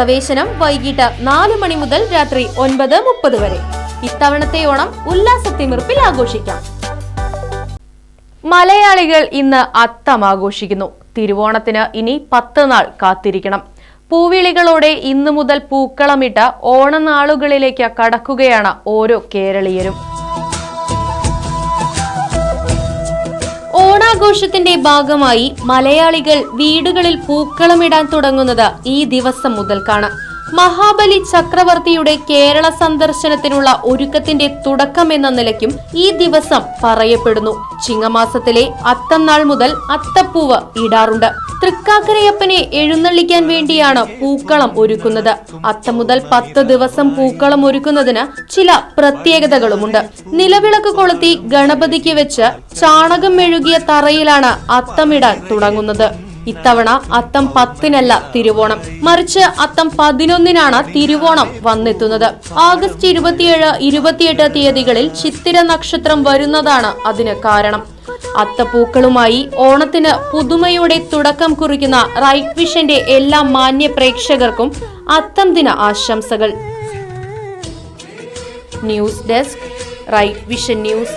പ്രവേശനം വൈകിട്ട് നാല് മണി മുതൽ രാത്രി ഒൻപത് മുപ്പത് വരെ. ഇത്തവണത്തെ ഓണം ഉല്ലാസത്തിമിർപ്പിൽ ആഘോഷിക്കാം. മലയാളികൾ ഇന്ന് അത്തം ആഘോഷിക്കുന്നു തിരുവോണത്തിന് ഇനി പത്ത് നാൾ കാത്തിരിക്കണം. പൂവിളികളോടെ ഇന്നു മുതൽ പൂക്കളമിട്ട് ഓണനാളുകളിലേക്ക് കടക്കുകയാണ് ഓരോ കേരളീയരും. ഓണാഘോഷത്തിന്റെ ഭാഗമായി മലയാളികൾ വീടുകളിൽ പൂക്കളമിടാൻ തുടങ്ങുന്നത് ഈ ദിവസം മുതൽക്കാണ്. മഹാബലി ചക്രവർത്തിയുടെ കേരള സന്ദർശനത്തിനുള്ള ഒരുക്കത്തിന്റെ തുടക്കമെന്ന നിലയ്ക്കും ഈ ദിവസം പറയപ്പെടുന്നു. ചിങ്ങമാസത്തിലെ അത്തം നാൾ മുതൽ അത്തപ്പൂവ് ഇടാറുണ്ട്. തൃക്കാക്കരയപ്പനെ എഴുന്നള്ളിക്കാൻ വേണ്ടിയാണ് പൂക്കളം ഒരുക്കുന്നത്. അത്തം മുതൽ പത്ത് ദിവസം പൂക്കളം ഒരുക്കുന്നതിന് ചില പ്രത്യേകതകളുമുണ്ട്. നിലവിളക്ക് കൊളുത്തി ഗണപതിക്ക് വെച്ച് ചാണകം മെഴുകിയ തറയിലാണ് അത്തമിടാൻ തുടങ്ങുന്നത്. ഇത്തവണ അത്തം പത്തിനല്ല തിരുവോണം. മറിച്ച് അത്തം പതിനൊന്നിനാണ് തിരുവോണം വന്നെത്തുന്നത്. ആഗസ്റ്റ് ഇരുപത്തിയേഴ് ഇരുപത്തിയെട്ട് തീയതികളിൽ ചിത്തിര നക്ഷത്രം വരുന്നതാണ് അതിന് കാരണം. അത്തപ്പൂക്കളുമായി ഓണത്തിന് പുതുമയുടെ തുടക്കം കുറിക്കുന്ന റൈറ്റ് വിഷന്റെ എല്ലാ മാന്യ പ്രേക്ഷകർക്കും അത്തം ദിന ആശംസകൾ. News desk right vision news.